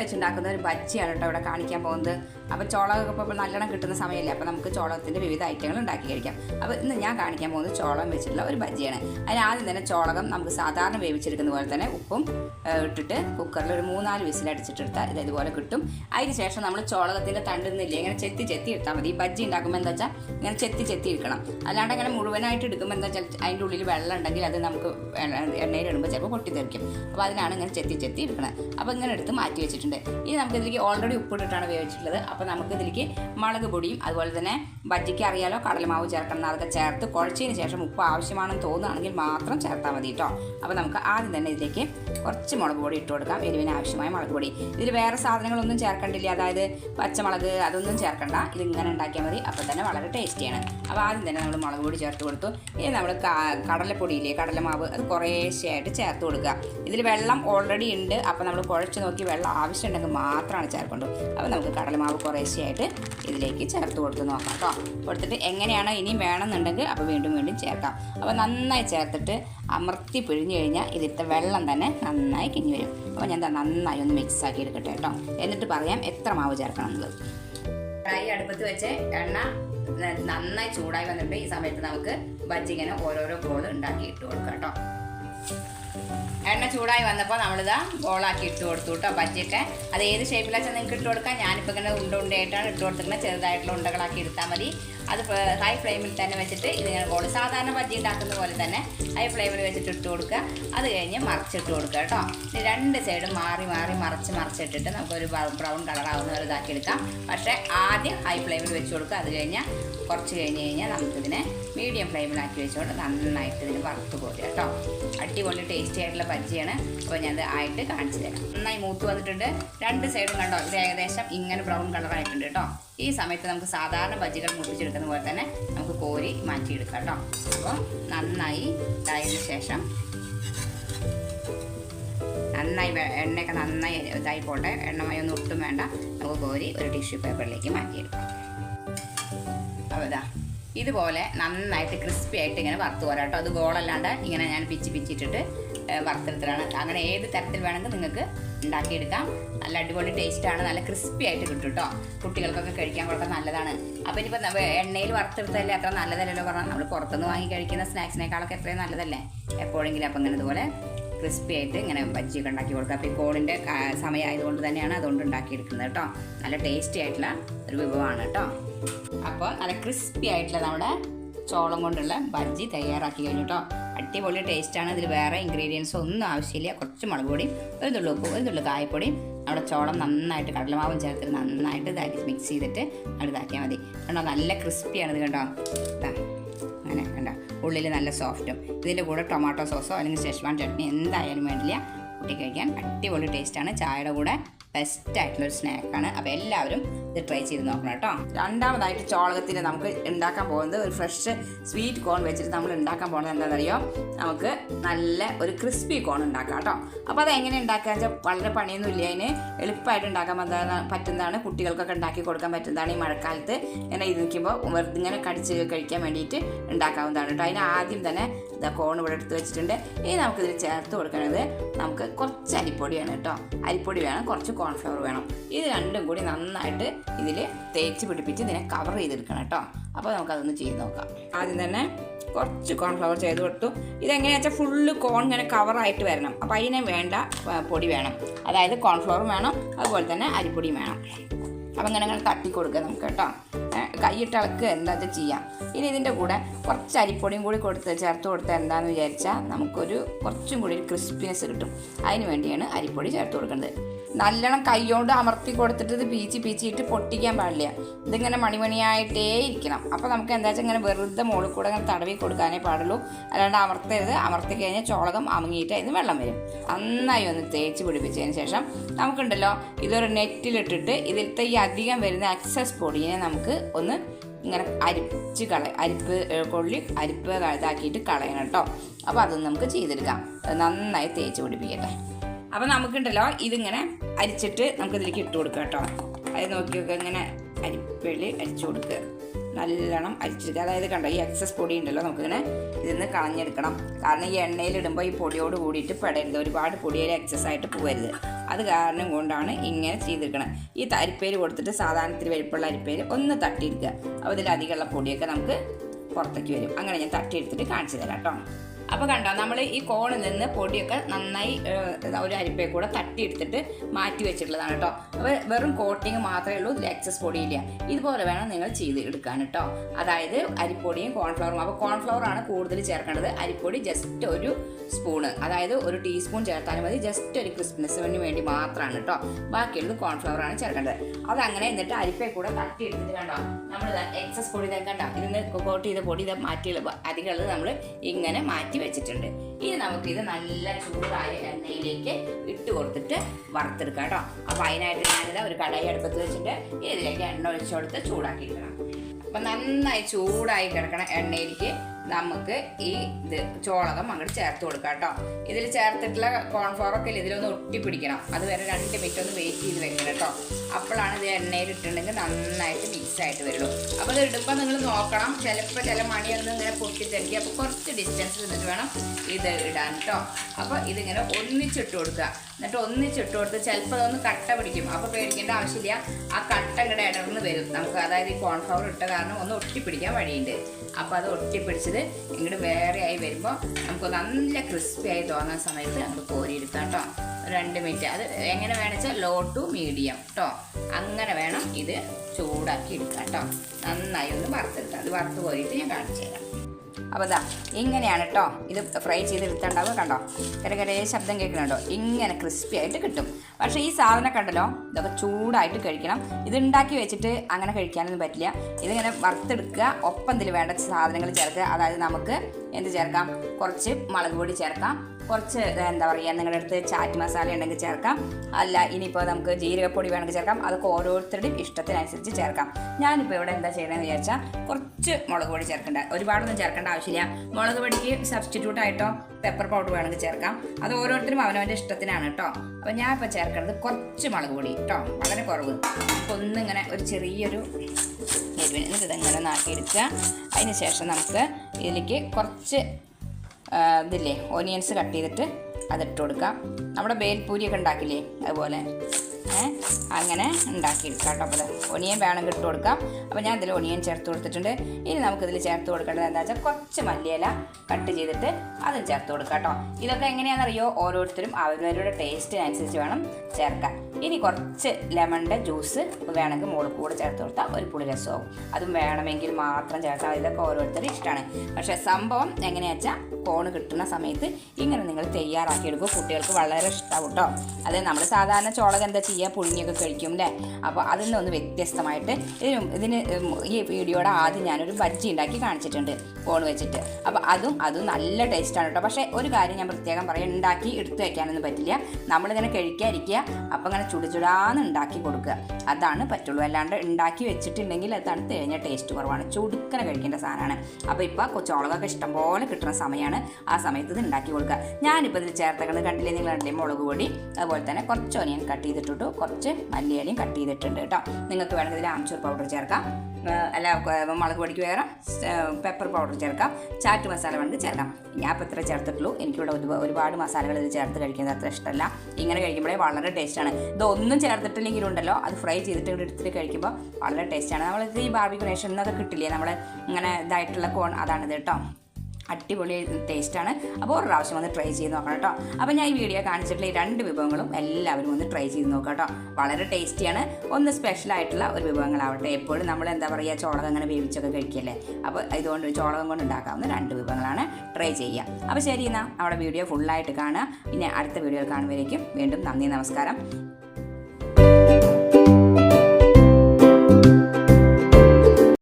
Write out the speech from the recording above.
വെച്ചുണ്ടാക്കുന്ന ഒരു ബജ്ജിയാണ് കേട്ടോ ഇവിടെ കാണിക്കാൻ പോകുന്നത്. അപ്പോൾ ചോളമൊക്കെ ഇപ്പോൾ നല്ലോണം കിട്ടുന്ന സമയമല്ലേ അപ്പോൾ നമുക്ക് ചോളത്തിന്റെ വിവിധ ഐറ്റങ്ങൾ ഉണ്ടാക്കി കഴിക്കാം. അപ്പോൾ ഇന്ന് ഞാൻ കാണിക്കാൻ പോകുന്നത് ചോളം വെച്ചിട്ടുള്ള ഒരു ബജ്ജിയാണ്. അതിന് ആദ്യം തന്നെ ചോളകം നമുക്ക് സാധാരണ വേവിച്ചെടുക്കുന്ന പോലെ തന്നെ ഉപ്പും ഇട്ടിട്ട് കുക്കറിൽ ഒരു മൂന്നാൽ വിസിലടിച്ചിട്ടെടുത്താൽ ഇത് ഇതുപോലെ കിട്ടും. അതിന് ശേഷം നമ്മൾ ചോളകത്തിന്റെ തണ്ടുന്നില്ലേ ഇങ്ങനെ ചെത്തി ചെത്തി എടുത്താൽ മതി. ഈ ബജ്ജി ഉണ്ടാക്കുമ്പോൾ എന്താ വെച്ചാൽ ഇങ്ങനെ ചെത്തി ചെത്തി എടുക്കണം അല്ലാണ്ട് അങ്ങനെ മുഴുവനായിട്ട് എടുക്കുമ്പോൾ എന്താ വെച്ചാൽ അതിന്റെ ഉള്ളിൽ വെള്ളം ഉണ്ടെങ്കിൽ അത് നമുക്ക് എണ്ണയിൽ ഇടുമ്പോൾ ചിലപ്പോൾ പൊട്ടിത്തെറിക്കും. അപ്പോൾ അതിനാണ് ഇങ്ങനെ ചെത്തി ചെത്തി എടുക്കണം അപ്പോൾ ഇങ്ങനെ എടുത്ത് മാറ്റി വെച്ചിട്ടുണ്ട്. ഇനി നമുക്ക് ഇതിലേക്ക് ഓൾറെഡി ഉപ്പിട്ടിട്ടാണ് വേവിച്ചിട്ടുള്ളത്. അപ്പോൾ നമുക്ക് ഇതിലേക്ക് മുളക് പൊടിയും അതുപോലെ തന്നെ ബജ്ജിക്ക് അറിയാലോ കടലമാവ് ചേർക്കണം അതൊക്കെ ചേർത്ത് കുഴച്ചതിന് ശേഷം ഉപ്പ് ആവശ്യമാണെന്ന് തോന്നുകയാണെങ്കിൽ മാത്രം ചേർത്താൽ മതി കേട്ടോ അപ്പോൾ നമുക്ക് ആദ്യം തന്നെ ഇതിലേക്ക് കുറച്ച് മുളക് പൊടി ഇട്ട് കൊടുക്കാം. എരിവിന് ആവശ്യമായ മുളക് പൊടി. ഇതിൽ വേറെ സാധനങ്ങളൊന്നും ചേർക്കണ്ടില്ല? അതായത് പച്ചമുളക് അതൊന്നും ചേർക്കണ്ട. ഇത് ഇങ്ങനെ ഉണ്ടാക്കിയാൽ മതി. അപ്പോൾ തന്നെ വളരെ ടേസ്റ്റിയാണ്. അപ്പോൾ ആദ്യം തന്നെ നമ്മൾ മുളക് പൊടി ചേർത്ത് കൊടുത്തു. ഇനി നമ്മൾ കടലപ്പൊടിയില്ലേ കടലമാവ് അത് കുറേശ്ശെയായിട്ട് ചേർത്ത് കൊടുക്കുക. ഇതിൽ വെള്ളം ഓൾറെഡി ഉണ്ട്. അപ്പോൾ നമ്മൾ കുഴച്ച് നോക്കി വെള്ളം ആവശ്യമുണ്ടെങ്കിൽ മാത്രമാണ് ചേർക്കേണ്ടത്. അപ്പോൾ നമുക്ക് കടലമാവ് കുറേശ്ശെയായിട്ട് ഇതിലേക്ക് ചേർത്ത് കൊടുത്ത് നോക്കാം കേട്ടോ. കൊടുത്തിട്ട് എങ്ങനെയാണോ ഇനിയും വേണമെന്നുണ്ടെങ്കിൽ അപ്പോൾ വീണ്ടും വീണ്ടും ചേർക്കാം. അപ്പോൾ നന്നായി ചേർത്തിട്ട് അമർത്തി പിഴിഞ്ഞു കഴിഞ്ഞാൽ ഇതിലത്തെ വെള്ളം തന്നെ നന്നായി കിഞ്ഞു വരും. അപ്പോൾ ഞാൻ നന്നായി ഒന്ന് മിക്സ് ആക്കി എടുക്കട്ടെ കേട്ടോ. എന്നിട്ട് പറയാം എത്ര മാവ് ചേർക്കണം എന്നുള്ളത്. ഫ്രൈ അടുപ്പത്ത് വെച്ച് എണ്ണ നന്നായി ചൂടായി വന്നിട്ട് ഈ സമയത്ത് നമുക്ക് ബജ്ജിങ്ങനെ ഓരോരോ ബോൾ ഉണ്ടാക്കി ഇട്ട് കൊടുക്കാം കേട്ടോ. എണ്ണ ചൂടായി വന്നപ്പോൾ നമ്മളിതാ ബോളാക്കി ഇട്ട് കൊടുത്തു കേട്ടോ ബജ്ജിയൊക്കെ അത് ഏത് ഷേപ്പിലാച്ചാൽ നിങ്ങൾക്ക് ഇട്ട് കൊടുക്കാം? ഞാനിപ്പോൾ ഇങ്ങനെ ഉണ്ട ഉണ്ടയായിട്ടാണ് ഇട്ട് കൊടുത്തിരിക്കുന്നത്. ചെറുതായിട്ടുള്ള ഉണ്ടകളാക്കി എടുത്താൽ മതി. അത് ഹൈ ഫ്ലെയിമിൽ തന്നെ വെച്ചിട്ട് ഇതിങ്ങനെ ബോൾ സാധാരണ ബജ്ജി ഉണ്ടാക്കുന്ന പോലെ തന്നെ ഹൈ ഫ്ലെയിമിൽ വെച്ചിട്ട് ഇട്ട് കൊടുക്കുക. അത് കഴിഞ്ഞ് മറിച്ചിട്ട് കൊടുക്കുക കേട്ടോ. രണ്ട് സൈഡും മാറി മാറി മറിച്ച് മറിച്ചിട്ടിട്ട് നമുക്കൊരു ബ്രൗൺ കളറാവുന്ന ഒരു ഇതാക്കി എടുക്കാം. പക്ഷേ ആദ്യം ഹൈ ഫ്ലെയിമിൽ വെച്ച് കൊടുക്കുക. അത് കഴിഞ്ഞാൽ കുറച്ച് കഴിഞ്ഞ് കഴിഞ്ഞാൽ നമുക്കിതിനെ മീഡിയം ഫ്ലെയിമിലാക്കി വെച്ചുകൊണ്ട് നന്നായിട്ട് ഇതിന് വറുത്ത് പോരുക കേട്ടോ. അടിപൊളി ടേസ്റ്റി ആയിട്ടുള്ള ബജ്ജിയാണ്. അപ്പോൾ ഞാനത് ആയിട്ട് കാണിച്ചു തരാം. നന്നായി മൂത്ത് വന്നിട്ടുണ്ട്. രണ്ട് സൈഡും കണ്ടോ? ഇത് ഏകദേശം ഇങ്ങനെ ബ്രൗൺ കളറായിട്ടുണ്ട് കേട്ടോ. ഈ സമയത്ത് നമുക്ക് സാധാരണ ബജ്ജികൾ മുട്ടിച്ചെടുക്കുന്ന പോലെ തന്നെ നമുക്ക് കോരി മാറ്റിയെടുക്കാം കേട്ടോ. അപ്പം നന്നായി ഇതായതിനു ശേഷം നന്നായി എണ്ണയൊക്കെ നന്നായി ഇതായി പോട്ടെ. എണ്ണമയൊന്നും ഒട്ടും വേണ്ട. നമുക്ക് കോരി ഒരു ടിഷ്യൂ പേപ്പറിലേക്ക് മാറ്റിയെടുക്കാം. അപ്പോൾ ഇതാ ഇതുപോലെ നന്നായിട്ട് ക്രിസ്പി ആയിട്ട് ഇങ്ങനെ വറുത്ത് പോരാ കേട്ടോ. അത് ഗോളല്ലാണ്ട് ഇങ്ങനെ ഞാൻ പിച്ചി പിച്ചിട്ടിട്ട് വറുത്തെടുത്തിട്ടാണ് അങ്ങനെ ഏത് തരത്തിൽ വേണമെങ്കിൽ നിങ്ങൾക്ക് ഉണ്ടാക്കിയെടുക്കാം. നല്ല അടിപൊളി ടേസ്റ്റാണ് നല്ല ക്രിസ്പി ആയിട്ട് കിട്ടും കേട്ടോ. കുട്ടികൾക്കൊക്കെ കഴിക്കാൻ കൊടുക്കാൻ നല്ലതാണ്. അപ്പോൾ ഇനിയിപ്പോൾ എണ്ണയിൽ വറുത്തെടുത്തല്ലേ അത്ര നല്ലതല്ലല്ലോ പറഞ്ഞാൽ നമ്മൾ പുറത്തുനിന്ന് വാങ്ങി കഴിക്കുന്ന സ്നാക്സിനേക്കാളൊക്കെ എത്രയും നല്ലതല്ലേ? എപ്പോഴെങ്കിലും അപ്പം ഇങ്ങനെ ഇതുപോലെ ക്രിസ്പി ആയിട്ട് ഇങ്ങനെ ബജ്ജിയൊക്കെ ഉണ്ടാക്കി കൊടുക്കുക അപ്പോൾ ഈ കോളിന്റെ സമയമായതുകൊണ്ട് തന്നെയാണ് അതുകൊണ്ട് ഉണ്ടാക്കിയെടുക്കുന്നത് കേട്ടോ. നല്ല ടേസ്റ്റി ആയിട്ടുള്ള ഒരു വിഭവമാണ് കേട്ടോ. അപ്പോൾ നല്ല ക്രിസ്പി ആയിട്ടുള്ള നമ്മുടെ ചോളം കൊണ്ടുള്ള ബജ്ജി തയ്യാറാക്കി കഴിഞ്ഞു കേട്ടോ. അടിപൊളി ടേസ്റ്റാണ് ഇതിൽ വേറെ ഇൻഗ്രീഡിയൻസ് ഒന്നും ആവശ്യമില്ല. കുറച്ച് മുളക് പൊടിയും ഒരു തുള്ളി ഉപ്പ് ഒരു തുള്ളി കായപ്പൊടിയും നമ്മുടെ ചോളം നന്നായിട്ട് കടലമാവും ചേർത്തിട്ട് നന്നായിട്ട് ഇതാക്കി മിക്സ് ചെയ്തിട്ട് അവിടെ ഇതാക്കിയാൽ മതി. കണ്ടോ? നല്ല ക്രിസ്പിയാണ് ഇത് കണ്ടോ? അങ്ങനെ കണ്ടോ? ഉള്ളിൽ നല്ല സോഫ്റ്റും ഇതിന്റെ കൂടെ ടൊമാറ്റോ സോസോ അല്ലെങ്കിൽ ഷെഷ്വാൻ ചട്നി എന്തായാലും വേണ്ടില്ല. കുട്ടി കഴിക്കാൻ അടിപൊളി ടേസ്റ്റാണ് ചായയുടെ കൂടെ ബെസ്റ്റ് ആയിട്ടുള്ള ഒരു സ്നാക്കാണ് അപ്പോൾ എല്ലാവരും ഇത് ട്രൈ ചെയ്ത് നോക്കണം കേട്ടോ. രണ്ടാമതായിട്ട് ചോളകത്തിൽ നമുക്ക് ഉണ്ടാക്കാൻ പോകുന്നത് ഒരു ഫ്രഷ് സ്വീറ്റ് കോൺ വെച്ചിട്ട് നമ്മൾ ഉണ്ടാക്കാൻ പോകുന്നത് എന്താണെന്നറിയോ? നമുക്ക് നല്ല ഒരു ക്രിസ്പി കോൺ ഉണ്ടാക്കാം കേട്ടോ. അപ്പോൾ അത് എങ്ങനെ ഉണ്ടാക്കുക വെച്ചാൽ വളരെ പണിയൊന്നും ഇല്ല അതിന്. എളുപ്പമായിട്ട് ഉണ്ടാക്കാൻ പറ്റുന്ന- പറ്റുന്നതാണ്. കുട്ടികൾക്കൊക്കെ ഉണ്ടാക്കി കൊടുക്കാൻ പറ്റുന്നതാണ് ഈ മഴക്കാലത്ത്. ഇങ്ങനെ ഇരിക്കുമ്പോൾ വെറുതെ ഇങ്ങനെ കടിച്ച് കഴിക്കാൻ വേണ്ടിയിട്ട് ഉണ്ടാക്കാവുന്നതാണ് കേട്ടോ. അതിന് ആദ്യം തന്നെ ഇതാ കോൺ ഇവിടെ എടുത്ത് വെച്ചിട്ടുണ്ട്. ഇനി നമുക്കിതിൽ ചേർത്ത് കൊടുക്കുന്നത് നമുക്ക് കുറച്ച് അരിപ്പൊടിയാണ് കേട്ടോ. അരിപ്പൊടി വേണം കുറച്ച് കോൺഫ്ലവർ വേണം. ഇത് രണ്ടും കൂടി നന്നായിട്ട് ഇതിൽ തേച്ച് പിടിപ്പിച്ച് ഇതിനെ കവർ ചെയ്തെടുക്കണം കേട്ടോ. അപ്പോൾ നമുക്കതൊന്ന് ചെയ്ത് നോക്കാം. ആദ്യം തന്നെ കുറച്ച് കോൺഫ്ലവർ ചെയ്ത് കൊടുത്തു. ഇതെങ്ങനെയാ വെച്ചാൽ ഫുള്ള് കോൺ ഇങ്ങനെ കവറായിട്ട് വരണം. അപ്പോൾ അതിനെ വേണ്ട പൊടി വേണം. അതായത് കോൺഫ്ലവർ വേണം അതുപോലെ തന്നെ അരിപ്പൊടിയും വേണം. അപ്പം ഇങ്ങനെ ഇങ്ങനെ തട്ടി കൊടുക്കുക നമുക്ക് കേട്ടോ. കൈയിട്ട് ഇളക്കുക എന്താ വെച്ചാൽ ചെയ്യാം. ഇനി ഇതിന്റെ കൂടെ കുറച്ച് അരിപ്പൊടിയും കൂടി കൊടുത്ത് ചേർത്ത് കൊടുത്താൽ എന്താണെന്ന് വിചാരിച്ചാൽ നമുക്കൊരു കുറച്ചും കൂടി ഒരു ക്രിസ്പിനെസ് കിട്ടും. അതിന് വേണ്ടിയാണ് അരിപ്പൊടി ചേർത്ത് കൊടുക്കുന്നത്. നല്ലോണം കൈകൊണ്ട് അമർത്തി കൊടുത്തിട്ട് ഇത് പീച്ചി പീച്ചിയിട്ട് പൊട്ടിക്കാൻ പാടില്ല. ഇതിങ്ങനെ മണിമണിയായിട്ടേ ഇരിക്കണം. അപ്പോൾ നമുക്ക് എന്താ വെച്ചാൽ ഇങ്ങനെ വെറുതെ മുകളിൽ കൂടെ ഇങ്ങനെ തടവി കൊടുക്കാനേ പാടുള്ളൂ. അല്ലാണ്ട് അമർത്തരുത്. അമർത്തി കഴിഞ്ഞാൽ ചോളകം അമുങ്ങിയിട്ട് അതിന് വെള്ളം വരും. നന്നായി ഒന്ന് തേച്ച് പിടിപ്പിച്ചതിന് ശേഷം നമുക്കുണ്ടല്ലോ ഇതൊരു നെറ്റിലിട്ടിട്ട് ഇതിലത്തെ ഈ അധികം വരുന്ന എക്സസ് പൊടിയെ നമുക്ക് ഒന്ന് ഇങ്ങനെ അരിച്ച് കള അരിപ്പ് കൊള്ളി അരിപ്പ് ഇതാക്കിയിട്ട് കളയണം കേട്ടോ. അപ്പോൾ അതൊന്നും നമുക്ക് ചെയ്തെടുക്കാം. നന്നായി തേച്ച് പിടിപ്പിക്കട്ടെ. അപ്പോൾ നമുക്കുണ്ടല്ലോ ഇതിങ്ങനെ അരിച്ചിട്ട് നമുക്ക് ഇതിലേക്ക് ഇട്ട് കൊടുക്കാം കേട്ടോ. അത് നോക്കി നോക്കുക ഇങ്ങനെ അരിപ്പള്ളി അരിച്ചു കൊടുക്കുക നല്ലോണം അരിച്ചെടുക്കുക അതായത് കണ്ടോ ഈ എക്സസ് പൊടി ഉണ്ടല്ലോ നമുക്കിങ്ങനെ ഇതിന്ന് കളഞ്ഞെടുക്കണം. കാരണം ഈ എണ്ണയിലിടുമ്പോൾ ഈ പൊടിയോട് കൂടിയിട്ട് പെടരുത്. ഒരുപാട് പൊടിയിൽ എക്സസ് ആയിട്ട് പോകരുത് അത് കാരണം കൊണ്ടാണ് ഇങ്ങനെ ചെയ്തിരിക്കണം. ഈ അരിപ്പേര് കൊടുത്തിട്ട് സാധാരണ ഇത്തിരി അരിപ്പേര് ഒന്ന് തട്ടിയെടുക്കുക. അപ്പോൾ ഇതിൽ അധികമുള്ള പൊടിയൊക്കെ നമുക്ക് പുറത്തേക്ക് വരും. അങ്ങനെ ഞാൻ തട്ടിയെടുത്തിട്ട് കാണിച്ചു തരാം കേട്ടോ. അപ്പോൾ കണ്ടോ നമ്മൾ ഈ കോണിൽ നിന്ന് പൊടിയൊക്കെ നന്നായി ഒരു അരിപ്പയെ കൂടെ തട്ടിയെടുത്തിട്ട് മാറ്റി വെച്ചിട്ടുള്ളതാണ് കേട്ടോ. അപ്പോൾ വെറും കോട്ടിങ് മാത്രമേ ഉള്ളൂ ഇതിൽ എക്സസ് പൊടിയില്ല. ഇതുപോലെ വേണം നിങ്ങൾ ചെയ്ത് എടുക്കാൻ കേട്ടോ. അതായത് അരിപ്പൊടിയും കോൺഫ്ലവറും അപ്പോൾ കോൺഫ്ലവർ ആണ് കൂടുതൽ ചേർക്കേണ്ടത്. അരിപ്പൊടി ജസ്റ്റ് ഒരു സ്പൂണ് അതായത് ഒരു ടീസ്പൂൺ ചേർത്താലും മതി. ജസ്റ്റ് ഒരു ക്രിസ്മസിന് വേണ്ടി മാത്രമാണ് കേട്ടോ. ബാക്കിയുള്ളത് കോൺഫ്ലവർ ആണ് ചേർക്കേണ്ടത്. അതങ്ങനെ എന്നിട്ട് അരിപ്പയെ കൂടെ തട്ടിയെടുത്തിട്ട് കണ്ടോ നമ്മൾ എക്സസ് പൊടി ഇതൊക്കെ കണ്ടോ ഇതിന് കോട്ട് ചെയ്ത പൊടി ഇത് മാറ്റിയുള്ള അധികമുള്ളത് നമ്മൾ ഇങ്ങനെ മാറ്റി വെച്ചിട്ടുണ്ട്. ഇനി നമുക്ക് ഇത് നല്ല ചൂടായ എണ്ണയിലേക്ക് ഇട്ട് കൊടുത്തിട്ട് വറുത്തെടുക്കാം കേട്ടോ. അപ്പൊ അതിനായിട്ട് ഞാനിത് ഒരു കടായി അടുപ്പത്ത് വെച്ചിട്ട് ഇതിലേക്ക് എണ്ണ ഒഴിച്ചു കൊടുത്ത് ചൂടാക്കി ഇടണം അപ്പൊ നന്നായി ചൂടായി കിടക്കണ എണ്ണയിലേക്ക് നമുക്ക് ഈ ഇത് ചോളകം അങ്ങോട്ട് ചേർത്ത് കൊടുക്കാം കേട്ടോ. ഇതിൽ ചേർത്തിട്ടുള്ള കോൺഫ്ലവറൊക്കെ ഇതിലൊന്ന് ഒട്ടിപ്പിടിക്കണം. അതുവരെ രണ്ട് മിനിറ്റ് ഒന്ന് വെയിറ്റ് ചെയ്ത് വെക്കണം കേട്ടോ. അപ്പോഴാണ് ഇത് എണ്ണയിൽ ഇട്ടിട്ടുണ്ടെങ്കിൽ നന്നായിട്ട് മിക്സ് ആയിട്ട് വരുള്ളൂ. അപ്പോൾ ഇത് ഇടുമ്പോൾ നിങ്ങൾ നോക്കണം. ചിലപ്പോൾ ചില മണിയൊന്നും ഇങ്ങനെ പൊട്ടിത്തെറിക്കുക. അപ്പോൾ കുറച്ച് ഡിസ്റ്റൻസ് നിന്നിട്ട് വേണം ഇത് ഇടാൻ കേട്ടോ. അപ്പോൾ ഇതിങ്ങനെ ഒന്നിച്ചിട്ട് കൊടുക്കുക. എന്നിട്ട് ഒന്നിച്ചിട്ട് കൊടുത്ത് ചിലപ്പോൾ അതൊന്ന് കട്ട പിടിക്കും. അപ്പോൾ പേടിക്കേണ്ട ആവശ്യമില്ല. ആ കട്ട ഇങ്ങടെ ഇടർന്ന് വരും. നമുക്ക് അതായത് ഈ കോൺഫ്ലവർ ഇട്ട കാരണം ഒന്ന് ഒട്ടിപ്പിടിക്കാൻ വഴിയുണ്ട്. അപ്പോൾ അത് ഒട്ടിപ്പിടിച്ചത് ഇങ്ങോട്ട് വേറെ ആയി വരുമ്പോൾ നമുക്ക് നല്ല ക്രിസ്പി ആയി തോന്നുന്ന സമയത്ത് നമ്മൾ കോരിയെടുക്കാം കേട്ടോ രണ്ട് മിനിറ്റ്. അത് എങ്ങനെ വേണമെച്ചാൽ ലോ ടു മീഡിയം കേട്ടോ അങ്ങനെ വേണം ഇത് ചൂടാക്കി എടുക്കാം കേട്ടോ നന്നായി ഒന്ന് വറുത്തെടുക്കാം. അത് വറുത്ത് പോയിട്ട് ഞാൻ കാണിച്ചു തരാം അപ്പോൾ ഇതാ ഇങ്ങനെയാണ് കേട്ടോ ഇത് ഫ്രൈ ചെയ്ത് എടുത്തുണ്ടാവുക കണ്ടോ? കരകരേ ശബ്ദം കേൾക്കുന്നുണ്ടോ? ഇങ്ങനെ ക്രിസ്പി ആയിട്ട് കിട്ടും. പക്ഷേ ഈ സാധനം കണ്ടല്ലോ ഇതൊക്കെ ചൂടായിട്ട് കഴിക്കണം. ഇത് ഉണ്ടാക്കി വെച്ചിട്ട് അങ്ങനെ കഴിക്കാനൊന്നും പറ്റില്ല. ഇതിങ്ങനെ വറുത്തെടുക്കുക ഒപ്പം ഇതിൽ വേണ്ട സാധനങ്ങൾ ചേർക്കുക. അതായത് നമുക്ക് എന്ത് ചേർക്കാം? കുറച്ച് മുളക് പൊടി ചേർക്കാം. കുറച്ച് എന്താ പറയുക നിങ്ങളുടെ അടുത്ത് ചാറ്റ് മസാല ഉണ്ടെങ്കിൽ ചേർക്കാം. അല്ല ഇനിയിപ്പോൾ നമുക്ക് ജീരകപ്പൊടി വേണമെങ്കിൽ ചേർക്കാം. അതൊക്കെ ഓരോരുത്തരുടെയും ഇഷ്ടത്തിനനുസരിച്ച് ചേർക്കാം. ഞാനിപ്പോൾ ഇവിടെ എന്താ ചെയ്യണമെന്ന് വിചാരിച്ചാൽ കുറച്ച് മുളക് പൊടി ചേർക്കേണ്ട. ഒരുപാടൊന്നും ചേർക്കേണ്ട ആവശ്യമില്ല. മുളക് പൊടിക്ക് സബ്സ്റ്റിറ്റ്യൂട്ട് ആയിട്ടോ പെപ്പർ പൗഡർ വേണമെങ്കിൽ ചേർക്കാം. അത് ഓരോരുത്തരും അവനവന്റെ ഇഷ്ടത്തിനാണ് കേട്ടോ അപ്പോൾ ഞാൻ ഇപ്പോൾ ചേർക്കുന്നത് കുറച്ച് മുളക് പൊടി കേട്ടോ വളരെ കുറവ്. ഒന്നിങ്ങനെ ഒരു ചെറിയൊരു എരിവിന് ഇതങ്ങനെ നാട്ടിയെടുക്കുക അതിന് ശേഷം നമുക്ക് ഇതിലേക്ക് കുറച്ച് ഇതില്ലേ ഓനിയൻസ് കട്ട് ചെയ്തിട്ട് അതിട്ട് കൊടുക്കാം. നമ്മുടെ ബേൽപൂരിയൊക്കെ ഉണ്ടാക്കില്ലേ അതുപോലെ. അങ്ങനെ ഉണ്ടാക്കിയെടുക്കാം കേട്ടോ അപ്പോൾ ഒനിയൻ വേണമെങ്കിൽ ഇട്ട് കൊടുക്കാം. അപ്പോൾ ഞാൻ ഇതിൽ ഒനിയൻ ചേർത്ത് കൊടുത്തിട്ടുണ്ട്. ഇനി നമുക്കിതിൽ ചേർത്ത് കൊടുക്കേണ്ടത് എന്താ വെച്ചാൽ കുറച്ച് മല്ലിയില കട്ട് ചെയ്തിട്ട് അതും ചേർത്ത് കൊടുക്കാം കേട്ടോ. ഇതൊക്കെ എങ്ങനെയാണെന്നറിയോ? ഓരോരുത്തരും അവരവരുടെ ടേസ്റ്റിനനുസരിച്ച് വേണം ചേർക്കാൻ. ഇനി കുറച്ച് ലെമണിന്റെ ജ്യൂസ് വേണമെങ്കിൽ മുകളിൽ കൂടെ ചേർത്ത് കൊടുത്താൽ ഒരു പുളി രസമാവും. അതും വേണമെങ്കിൽ മാത്രം ചേർത്താൽ ഇതൊക്കെ ഓരോരുത്തരുടെ ഇഷ്ടമാണ്. പക്ഷേ സംഭവം എങ്ങനെയാ വെച്ചാൽ കോണ് കിട്ടുന്ന സമയത്ത് ഇങ്ങനെ നിങ്ങൾ തയ്യാറാക്കി എടുക്കും കുട്ടികൾക്ക് വളരെ ഇഷ്ടമാവും കേട്ടോ അത് നമ്മൾ സാധാരണ ചോളക എന്താ ചെയ്യുക പുഴുങ്ങിയൊക്കെ കഴിക്കും അല്ലേ അപ്പോൾ അതിൽ നിന്നൊന്ന് വ്യത്യസ്തമായിട്ട് ഇതിന് ഈ വീഡിയോയുടെ ആദ്യം ഞാനൊരു ബജ്ജി ഉണ്ടാക്കി കാണിച്ചിട്ടുണ്ട്. കോൺ വെച്ചിട്ട്. അപ്പോൾ അതും അതും നല്ല ടേസ്റ്റാണ് കേട്ടോ പക്ഷേ ഒരു കാര്യം ഞാൻ പ്രത്യേകം പറയാം. ഉണ്ടാക്കി എടുത്തു വയ്ക്കാനൊന്നും പറ്റില്ല. നമ്മളിങ്ങനെ കഴിക്കാതിരിക്കുക അപ്പോൾ ഇങ്ങനെ ചുടുചുടാന്ന് ഉണ്ടാക്കി കൊടുക്കുക. അതാണ് പറ്റുള്ളൂ. അല്ലാണ്ട് ഉണ്ടാക്കി വെച്ചിട്ടുണ്ടെങ്കിൽ അതാണ് തേഞ്ഞ ടേസ്റ്റ് കുറവാണ്. ചുടുക്കനെ കഴിക്കേണ്ട സാധനമാണ്. അപ്പോൾ ഇപ്പോൾ ചോളകൊക്കെ ഇഷ്ടംപോലെ കിട്ടുന്ന സമയമാണ് ആ സമയത്ത് ഇത് ഉണ്ടാക്കി കൊടുക്കുക. ഞാനിപ്പോൾ ഇതിൽ ചേർത്തക്കുന്നത് കണ്ടില്ലേ? നിങ്ങൾ കണ്ടില്ലേ? മുളക് പൊടി അതുപോലെ തന്നെ കുറച്ച് ഒനിയൻ കട്ട് ചെയ്തിട്ടിട്ടു. കുറച്ച് മല്ലിയിലയും കട്ട് ചെയ്തിട്ടുണ്ട് കേട്ടോ. നിങ്ങൾക്ക് വേണമെങ്കിൽ ഇതിൽ ആംചൂർ പൗഡർ ചേർക്കാം. അല്ല മുളക് പൊടിക്ക് വേറെ പെപ്പർ പൗഡർ ചേർക്കാം. ചാറ്റ് മസാല വേണമെങ്കിൽ ചേർക്കാം. ഞാൻ ഇപ്പോൾ ഇത്ര ചേർത്തിട്ടുള്ളൂ. എനിക്കിവിടെ ഒരു- ഒരുപാട് മസാലകൾ ഇത് ചേർത്ത് കഴിക്കുന്നത് അത്ര ഇഷ്ടമല്ല. ഇങ്ങനെ കഴിക്കുമ്പോഴേ വളരെ ടേസ്റ്റാണ് ഇതൊന്നും ചേർത്തിട്ടില്ലെങ്കിലും ഉണ്ടല്ലോ. അത് ഫ്രൈ ചെയ്തിട്ട് ഇവിടെ എടുത്തിട്ട് കഴിക്കുമ്പോൾ വളരെ ടേസ്റ്റാണ് നമ്മളിത് ഈ ബാർബിക്കുനേഷൻ എന്നൊക്കെ കിട്ടില്ലേ? നമ്മൾ ഇങ്ങനെ ഇതായിട്ടുള്ള കോൺ അതാണിത് കേട്ടോ. അടിപൊളി ടേസ്റ്റാണ്. അപ്പോൾ ഒരു പ്രാവശ്യം ഒന്ന് ട്രൈ ചെയ്ത് നോക്കണം കേട്ടോ. അപ്പോൾ ഞാൻ ഈ വീഡിയോ കാണിച്ചിട്ടുള്ള ഈ രണ്ട് വിഭവങ്ങളും എല്ലാവരും ഒന്ന് ട്രൈ ചെയ്ത് നോക്കാം കേട്ടോ. വളരെ ടേസ്റ്റിയാണ്. ഒന്ന് സ്പെഷ്യൽ ആയിട്ടുള്ള ഒരു വിഭവങ്ങളാവട്ടെ. എപ്പോഴും നമ്മൾ എന്താ പറയുക ചോളകം അങ്ങനെ വേവിച്ചൊക്കെ കഴിക്കല്ലേ? അപ്പോൾ ഇതുകൊണ്ട് ചോളകം കൊണ്ട് ഉണ്ടാക്കാവുന്ന രണ്ട് വിഭവങ്ങളാണ് ട്രൈ ചെയ്യുക. അപ്പോൾ ശരി എന്നാൽ നമ്മുടെ വീഡിയോ ഫുള്ളായിട്ട് കാണുക. പിന്നെ അടുത്ത വീഡിയോയിൽ കാണുമ്പോഴേക്കും വീണ്ടും നന്ദി നമസ്കാരം.